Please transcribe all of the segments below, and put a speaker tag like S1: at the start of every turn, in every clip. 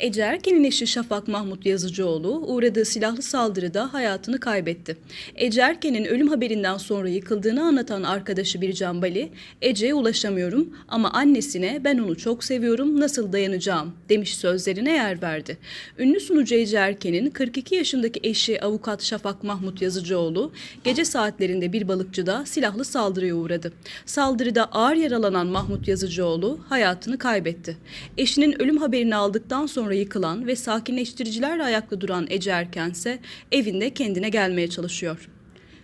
S1: Ece Erken'in eşi Şafak Mahmut Yazıcıoğlu uğradığı silahlı saldırıda hayatını kaybetti. Ece Erken'in ölüm haberinden sonra yıkıldığını anlatan arkadaşı Bircan Bali, Ece'ye ulaşamıyorum ama annesine ben onu çok seviyorum nasıl dayanacağım demiş sözlerine yer verdi. Ünlü sunucu Ece Erken'in 42 yaşındaki eşi avukat Şafak Mahmut Yazıcıoğlu gece saatlerinde bir balıkçıda silahlı saldırıya uğradı. Saldırıda ağır yaralanan Mahmut Yazıcıoğlu hayatını kaybetti. Eşinin ölüm haberini aldıktan sonra yıkılan ve sakinleştiricilerle ayakta duran Ece Erken ise evinde kendine gelmeye çalışıyor.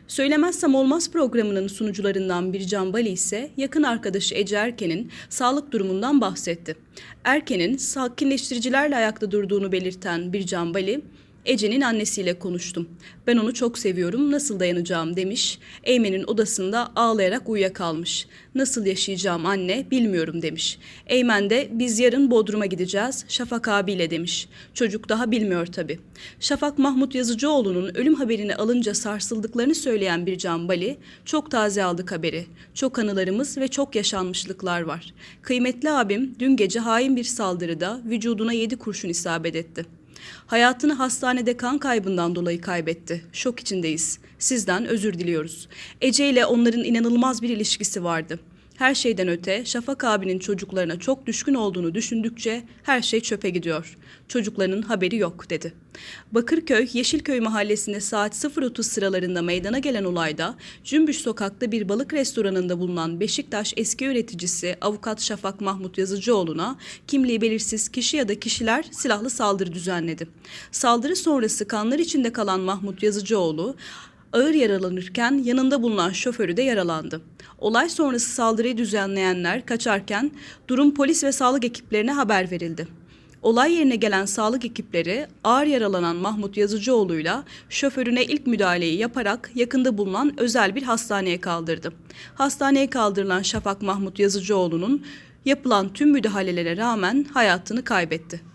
S1: Söylemezsem Olmaz programının sunucularından Bircan Bali ise yakın arkadaşı Ece Erken'in sağlık durumundan bahsetti. Erken'in sakinleştiricilerle ayakta durduğunu belirten Bircan Bali, Ece'nin annesiyle konuştum. Ben onu çok seviyorum, nasıl dayanacağım demiş. Eymen'in odasında ağlayarak uyuyakalmış. Nasıl yaşayacağım anne bilmiyorum demiş. Eymen de biz yarın Bodrum'a gideceğiz Şafak abiyle demiş. Çocuk daha bilmiyor tabi. Şafak Mahmut Yazıcıoğlu'nun ölüm haberini alınca sarsıldıklarını söyleyen bir Can Bali, çok taze aldık haberi. Çok anılarımız ve çok yaşanmışlıklar var. Kıymetli abim dün gece hain bir saldırıda vücuduna yedi kurşun isabet etti. Hayatını hastanede kan kaybından dolayı kaybetti. Şok içindeyiz. Sizden özür diliyoruz. Ece ile onların inanılmaz bir ilişkisi vardı. Her şeyden öte Şafak abinin çocuklarına çok düşkün olduğunu düşündükçe her şey çöpe gidiyor. Çocuklarının haberi yok dedi. Bakırköy Yeşilköy mahallesinde saat 0.30 sıralarında meydana gelen olayda Cümbüş sokakta bir balık restoranında bulunan Beşiktaş eski üreticisi avukat Şafak Mahmut Yazıcıoğlu'na kimliği belirsiz kişi ya da kişiler silahlı saldırı düzenledi. Saldırı sonrası kanlar içinde kalan Mahmut Yazıcıoğlu ağır yaralanırken yanında bulunan şoförü de yaralandı. Olay sonrası saldırıyı düzenleyenler kaçarken durum polis ve sağlık ekiplerine haber verildi. Olay yerine gelen sağlık ekipleri ağır yaralanan Mahmut Yazıcıoğlu'yla şoförüne ilk müdahaleyi yaparak yakında bulunan özel bir hastaneye kaldırdı. Hastaneye kaldırılan Şafak Mahmut Yazıcıoğlu'nun yapılan tüm müdahalelere rağmen hayatını kaybetti.